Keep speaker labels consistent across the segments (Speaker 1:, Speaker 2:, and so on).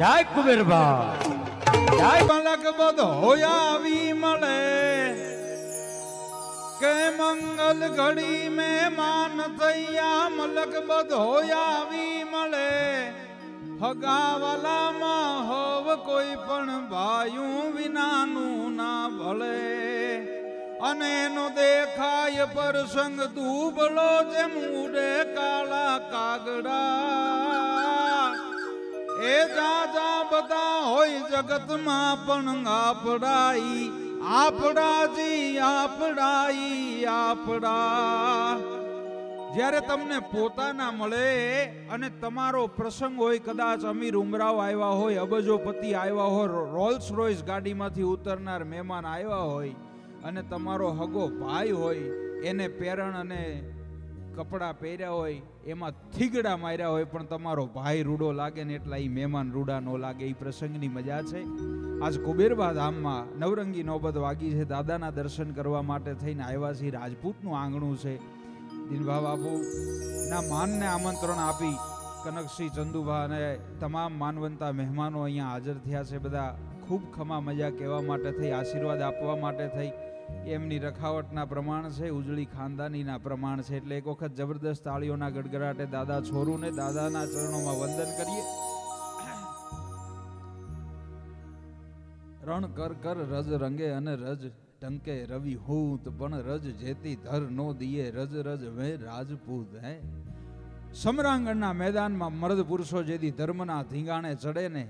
Speaker 1: જય કુબેરબા જય
Speaker 2: મલક બધો આવી મળે. કે મંગલ ઘડી મેં માન થયા, મલક બધો આવી મળે. હગાવાલામાં હોવ કોઈ પણ ભાયું વિનાનું ના ભળે અને એનો દેખાય પ્રસંગ દુબળો જેમ ઉડે કાળા કાગડા. એ જાજા બધા હોય જગતમાં પણ આપડાઈ, આપડાજી આપડાઈ, આપડા. જ્યારે તમને પોતાના મળે અને તમારો પ્રસંગ હોય કદાચ અમીર ઉમરાવ આવ્યા હોય, અબજોપતિ આવ્યા હોય રોલ્સ રોયસ ગાડીમાંથી ઉતરનાર મહેમાન આવ્યા હોય અને તમારો હગો ભાઈ હોય, એને પેરણ અને કપડાં પહેર્યા હોય એમાં થીગડા માર્યા હોય પણ તમારો ભાઈ રૂડો લાગે ને એટલા એ મહેમાન રૂડા ન લાગે એ પ્રસંગની મજા છે. આજ કુબેરબા ધામમાં નવરંગી નોબત વાગી છે. દાદાના દર્શન કરવા માટે થઈને આવ્યા છે રાજપૂતનું આંગણું છે. દિનભા બાપુ, ના માનને આમંત્રણ આપી કનકસિંહ ચંદુભા અને તમામ માનવંતા મહેમાનો અહીંયા હાજર થયા છે. બધા ખૂબ ખમા મજા કહેવા માટે થઈ, આશીર્વાદ આપવા માટે થઈ. એમની રખાવટના પ્રમાણ છે, ઉજળી ખાનદાનીના પ્રમાણ છે. એટલે એક વખત જબરદસ્ત તાળીઓના ગડગડાટે દાદા છોરુને દાદાના ચરણોમાં વંદન કરીએ. રણ કર કર રજ રંગે અને રજ ટંકે રવિ હૂત, પણ રજ જેતી ધર નો દિયે રજ રજ વે રાજપૂત હે. સમરાંગણના મેદાનમાં મર્દ પુરુષો જેથી ધર્મના ધીંગાણે ચડે ને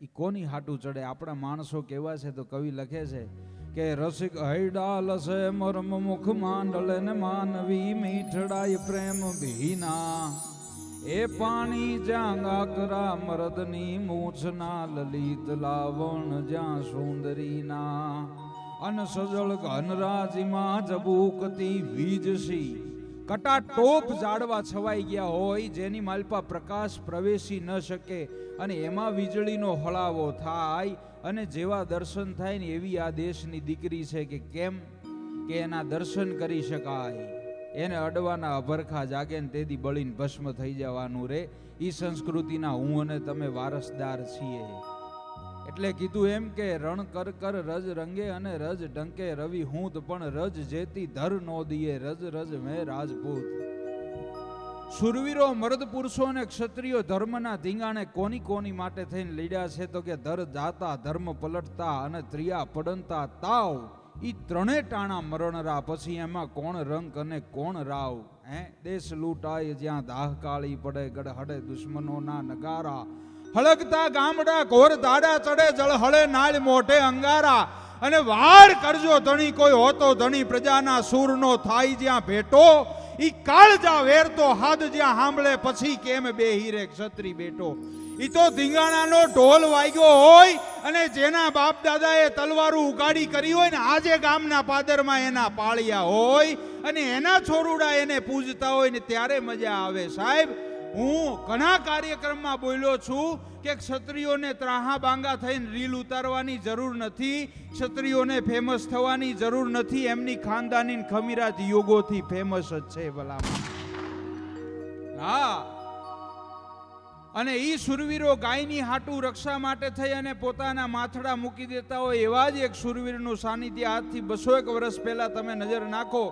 Speaker 2: એ કોની હાટું ચડે? આપણા માણસો કેવા છે તો કવિ લખે છે કે રસિક હૈડાલ છે મરમ મુખ માંડલે માનવી મીઠડાય પ્રેમ ભીના. એ પાણી જ્યાં ગાકરા મરદની મૂછના લલિત લાવણ જ્યાં સુંદરીના. અન સજળ ઘનરાજીમાં જબૂકતી વીજસી કટા ટોપ ઝાડવા છવાઈ ગયા હોય, જેની માલપા પ્રકાશ પ્રવેશી ન શકે અને એમાં વીજળીનો હળાવો થાય અને જેવા દર્શન થાય ને એવી આ દેશની દીકરી છે કે કેમ કે એના દર્શન કરી શકાય. એને અડવાના અભરખા જાગે ને તેથી બળીને ભસ્મ થઈ જવાનું રે. એ સંસ્કૃતિના હું અને તમે વારસદાર છીએ. એટલે કીધું એમ કે રણ કર કર રજ રંગે અને રજ ડંકે રવિ હું પણ રજ જેતી ધર નો દિયે, રજ રજ મેં રાજપૂત. સુરવીરો, મર્દ પુરુષો અને ક્ષત્રિયો ધર્મના ધીંગાણે કોની કોની માટે થઈને લડ્યા છે તો કે ધર જાતા, ધર્મ પલટતા અને ત્રિયા પડનતા તાવ. ઈ ત્રણે ટાણા મરણરા, પછી એમાં કોણ રંક અને કોણ રાવ? હે, દેશ લૂંટાય જ્યાં દાહ કાળી પડે, ગડહડે દુશ્મનોના નગારા. હળગતા ગામડા ઘોર દાડા ચડે જળ હળે નાળ મોઢે અંગારા. અને વાર કરજો ધણી, કોઈ હોતો ધણી, પ્રજાના સૂરનો થાય જ્યાં ભેટો. ઈ કાળજા વેરતો, હાદ જ્યાં સાંભળે પછી કેમ બે હીરે ક્ષત્રી બેટો? ઈ તો ધીંગાણાનો ઢોલ વાગ્યો હોય અને જેના બાપ દાદાએ તલવારું ઉગાડી કરી હોય ને, આજે ગામના પાદરમાં એના પાળિયા હોય અને એના છોરુડા એને પૂજતા હોય ને, ત્યારે મજા આવે સાહેબ. હું ઘણા કાર્યક્રમમાં બોલ્યો છું કે ક્ષત્રિયોને ત્રાહા બાંગા થઈને રીલ ઉતારવાની જરૂર નથી, ક્ષત્રિયોને ફેમસ થવાની જરૂર નથી, એમની ખાનદાની ખમીરાત યોગોથી ફેમસ જ છે ભલામાં હા. અને એ સુરવીરો ગાયની હાટુ રક્ષા માટે થઈ અને પોતાના માથડા મૂકી દેતા હોય એવા જ એક સુરવીરનું સાનિધ્ય આજથી બસો એક વર્ષ પહેલાં તમે નજર નાખો.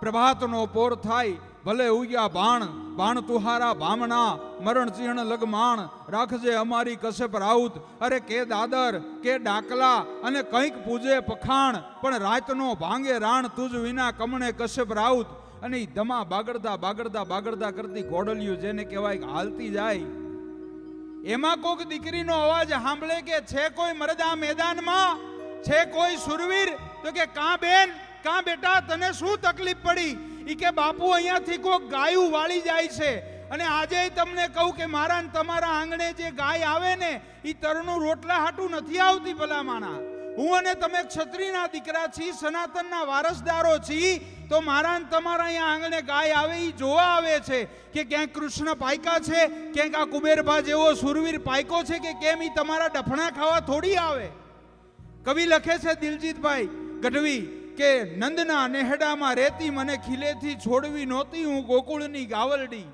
Speaker 2: પ્રભાતનો પોર થાય ભલે ઉગ્યા બાણ બાણ તુહારા ભામણા મરણ ચીણ લગમાણ, રાખજે અમારી કશ્યપ રાઉત. અરે કે દાદર, કે ડાકલા અને કંઈક પૂજે પખાણ, પણ રાતનો ભાંગે રાણ તુજ વિના કમણે કશ્યપ રાઉત. અને ઈ દમા બાગડતા બાગડતા બાગડતા કરતી ઘોડલિયું જેને કહેવાય હાલતી જાય. એમાં કોક દીકરીનો અવાજ સાંભળે કે, છે કોઈ મરદા મેદાનમાં? છે કોઈ સુરવીર? તો કે, કાં બેન, કાં બેટા, તને શું તકલીફ પડી? ઈ કે, બાપુ, અહીંયાથી કોઈ ગાયું વાળી જાય છે. અને આજે તમને કહું કે મારા તમારા આંગણે જે ગાય આવે ને એ તરનું રોટલા હાટું નથી આવતી ભલા માણા હું અને તમે ક્ષત્રિયના દીકરા છી સનાતનના વારસદારો છી તો મારા ને તમારા અહીંયા આંગણે ગાય આવે એ જોવા આવે છે કે ક્યાંક કૃષ્ણ પાયકા છે, ક્યાંક આ કુબેરભા જેવો સુરવીર પાયકો છે કે કેમ એ તમારા ડફણા ખાવા થોડી આવે? કવિ લખે છે દિલજીતભાઈ, ગઢવી કે નંદના નેહડામાં રેતી મને ખીલેથી છોડવી નહોતી હું ગોકુળની ગાવલડી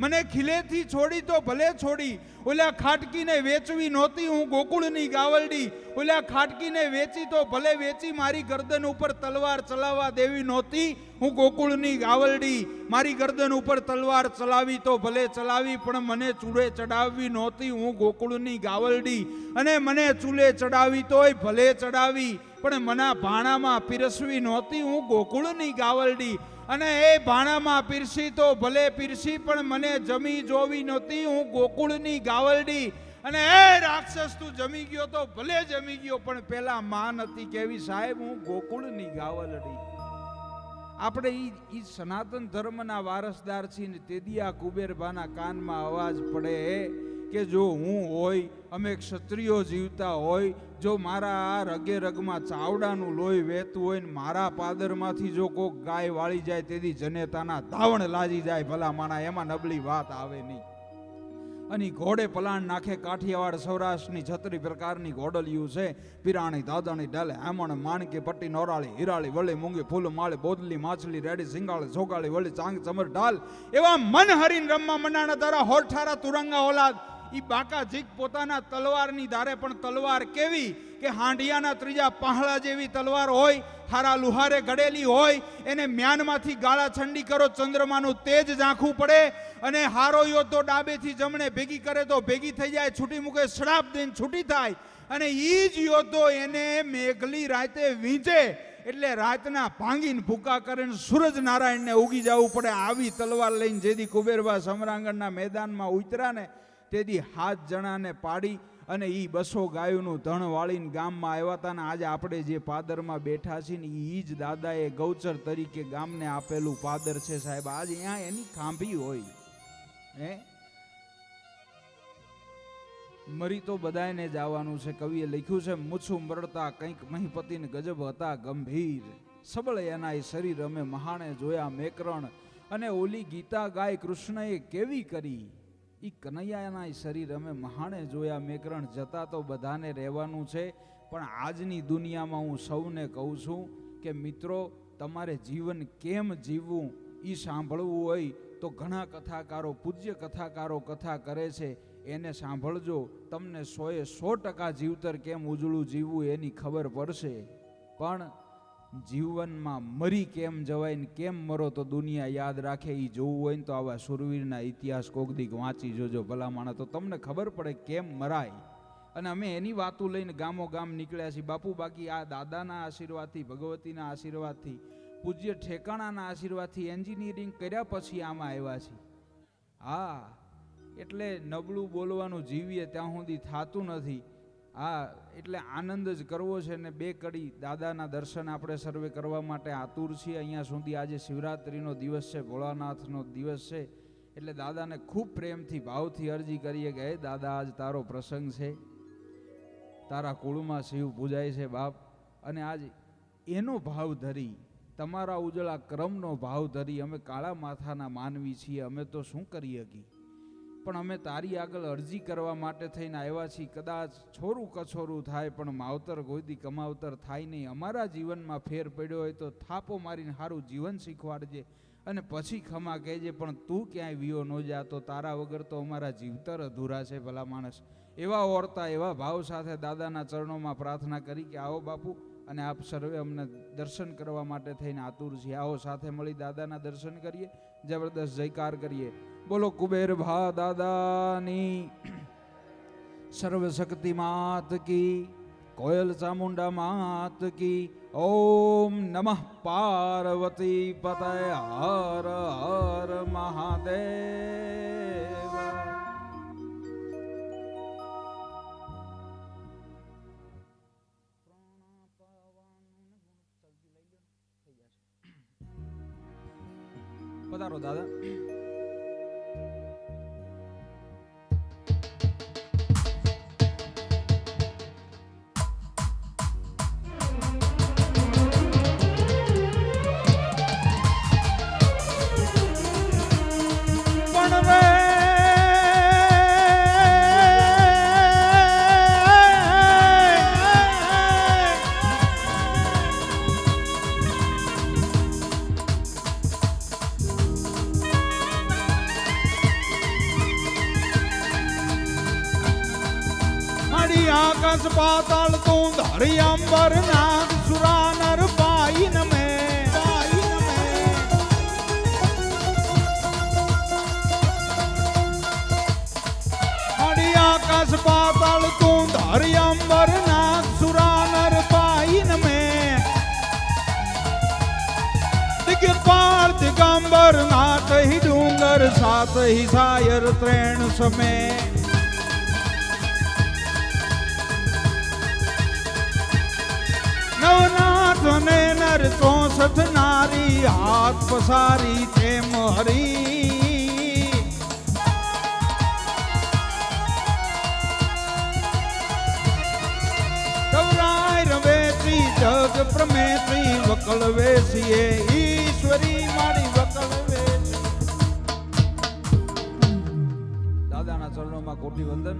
Speaker 2: મને ખીલેથી છોડી તો ભલે છોડી. ઓલા ખાટકીને વેચવી નહોતી, હું ગોકુળની ગાવલડી. ઓલા ખાટકીને વેચી તો ભલે વેચી મારી ગરદન ઉપર તલવાર ચલાવવા દેવી નહોતી. હું ગોકુળની ગાવલડી, મારી ગરદન ઉપર તલવાર ચલાવી તો ભલે ચલાવી, પણ મને ચૂડે ચડાવવી નહોતી. હું ગોકુળની ગાવલડી અને મને ચૂલે ચડાવી તોય ભલે ચડાવી, પણ મના ભાણામાં પીરસવી નહોતી. હું ગોકુળની ગાવલડી અને એ ભાણામાં પીરસી તો ભલે પીરસી, પણ મને જમી જોવી નહોતી. હું ગોકુળની ગાવલડી. અને એ રાક્ષસ તું જમી ગયો તો ભલે જમી ગયો, પણ પેલા માં નથી કેવી સાહેબ, હું ગોકુળની ગાવલડી. આપણે ઈ સનાતન ધર્મના વારસદાર છીએ ને તેદી આ કુબેરભાના કાનમાં અવાજ પડે કે જો હું હોય, અમે ક્ષત્રિયો જીવતા હોય જો મારા આ રગે રગમાં ચાવડાનું લોહી વહેતું હોય ને મારા પાદરમાંથી જો કોક ગાય વાળી જાય તેથી જનેતાના ધાવણ લાજી જાય ભલા માણા, એમાં નબળી વાત આવે નહીં. અને ઘોડે પલાણ નાખે કાઠિયાવાડ સૌરાષ્ટ્રની છત્રી પ્રકારની ઘોડલિયું છે. પિરાણી દાદાણી ડાલે હેમણ માણકી પટ્ટી, નોરાળી, હિરાળી, વળી મૂંગી ફૂલ માળે બોદલી, માછલી, રેડી, સિંગાળી સોગાળી વળી ચાંગ, ચમર ઢાલ. એવા મન હરીન રમવા મનાણા તારા હોઠારા તુરંગા ઓલાદ ઈ બાકા જીક પોતાના તલવારની ધારે પણ તલવાર કેવી કે હાંડિયાના ત્રીજા પહાળા જેવી તલવાર હોય, હારા લુહારે ઘડેલી હોય, એને મ્યાનમાંથી ગાળા છંડી કરો, ચંદ્રમાનું તેજ ઝાંખું પડે અને હારો યોદ્ધો ડાબેથી જમણે ભેગી કરે તો ભેગી થઈ જાય, છૂટી મૂકે, શ્રાપ દઈને છૂટી થાય અને ઈ જ યોદ્ધો એને મેઘલી રાતે વીંચે એટલે રાતના ભાંગીને ભૂકા કરીને સૂરજ નારાયણને ઉગી જવું પડે. આવી તલવાર લઈને જેથી કુબેરબા સમરાંગણના મેદાનમાં ઉતરા ને તેથી હાથ જણાને પાડી અને એ બસો ગાયોનું ધણ વાળીને ગામમાં આવ્યા હતા ને આજે આપણે જે પાદરમાં બેઠા છીએ ને એ જ દાદાએ ગૌચર તરીકે ગામને આપેલું પાદર છે સાહેબ. આજે અહીંયા એની ખાંભી હોય. હે? મરી તો બધાને જ આવવાનું છે. કવિએ લખ્યું છે, મૂછું મરડતા કંઈક મહીપતિને ગજબ હતા ગંભીર. સબળ એના શરીર અમે મહાણે જોયા મેકરણ. અને ઓલી ગીતા ગાય કૃષ્ણએ કેવી કરી? ઈ કનૈયાના શરીર અમે મહાણે જોયા, મેકરણ જતા તો બધાને રહેવાનું છે. પણ આજની દુનિયામાં હું સૌને કહું છું કે મિત્રો, તમારે જીવન કેમ જીવવું એ સાંભળવું હોય તો ઘણા કથાકારો, પૂજ્ય કથાકારો કથા કરે છે. એને સાંભળજો, તમને સોએ સો ટકા જીવતર કેમ ઉજળું જીવવું એની ખબર પડશે. પણ જીવનમાં મરી કેમ જવાય ને કેમ મરો તો દુનિયા યાદ રાખે એ જોવું હોય ને તો આવા સુરવીરના ઇતિહાસ કોકદીક વાંચી જોજો ભલા તો તમને ખબર પડે કેમ મરાય. અને અમે એની વાતો લઈને ગામો ગામ નીકળ્યા છીએ. બાપુ બાકી આ દાદાના આશીર્વાદથી, ભગવતીના આશીર્વાદથી, પૂજ્ય ઠેકાણાના આશીર્વાદથી એન્જિનિયરિંગ કર્યા પછી આમાં આવ્યા છીએ. હા, એટલે નબળું બોલવાનું જીવીએ ત્યાં સુધી થતું નથી. હા, એટલે આનંદ જ કરવો છે ને બે કડી દાદાના દર્શન આપણે સર્વે કરવા માટે આતુર છીએ. અહીંયા સુધી આજે શિવરાત્રિનો દિવસ છે, ભોળાનાથનો દિવસ છે. એટલે દાદાને ખૂબ પ્રેમથી, ભાવથી અરજી કરીએ કે, હે દાદા, આજ તારો પ્રસંગ છે. તારા કુળમાં શિવ પૂજાય છે બાપ. અને આજ એનો ભાવ ધરી, તમારા ઉજળા ક્રમનો ભાવ ધરી અમે કાળા માથાના માનવી છીએ. અમે તો શું કરી શકી પણ અમે તારી આગળ અરજી કરવા માટે થઈને આવ્યા છીએ. કદાચ છોરું કછોરું થાય, પણ માવતર કોઈથી કમાવતર થાય નહીં. અમારા જીવનમાં ફેર પડ્યો હોય તો થાપો મારીને સારું જીવન શીખવાડજે અને પછી ખમા કહેજે, પણ તું ક્યાંય વિયો ન જા તો તારા વગર તો અમારા જીવતર અધૂરા છે ભલા માણસ. એવા ઓરતા, એવા ભાવ સાથે દાદાના ચરણોમાં પ્રાર્થના કરી કે આવો બાપુ, અને આપ સર્વે અમને દર્શન કરવા માટે થઈને આતુર છીએ. આવો સાથે મળી દાદાના દર્શન કરીએ, જબરદસ્ત જયકાર કરીએ. બોલો કુબેર ભા દાદાની સર્વશક્તિ માત કી, કોયલ ચામુંડા માત કી. ઓમ નમઃ પાર્વતી પતય હર હર મહાદેવ. પધારો દાદા. આકાશ પાતાળ તું ધરી અંબર નાગ સુરા નર પાઈન મે. આકાશ પાતાળ તું ધરી અંબર નાગ સુરાનર પાઈન મે. દિગ્પાલ દિગંબર નાથ હિ ડુંગર સાત હિ સાયર ત્રેણ સમે. નવનાથ ને નર ચોસઠ નારી, હાથ પસારી તેમ હરી. કવરાય રવેતી જગ પ્રમેતી, વકલ વેસીએ ઈશ્વરી મારી વકલ વેસી દાદાના ચરણોમાં કોટી વંદન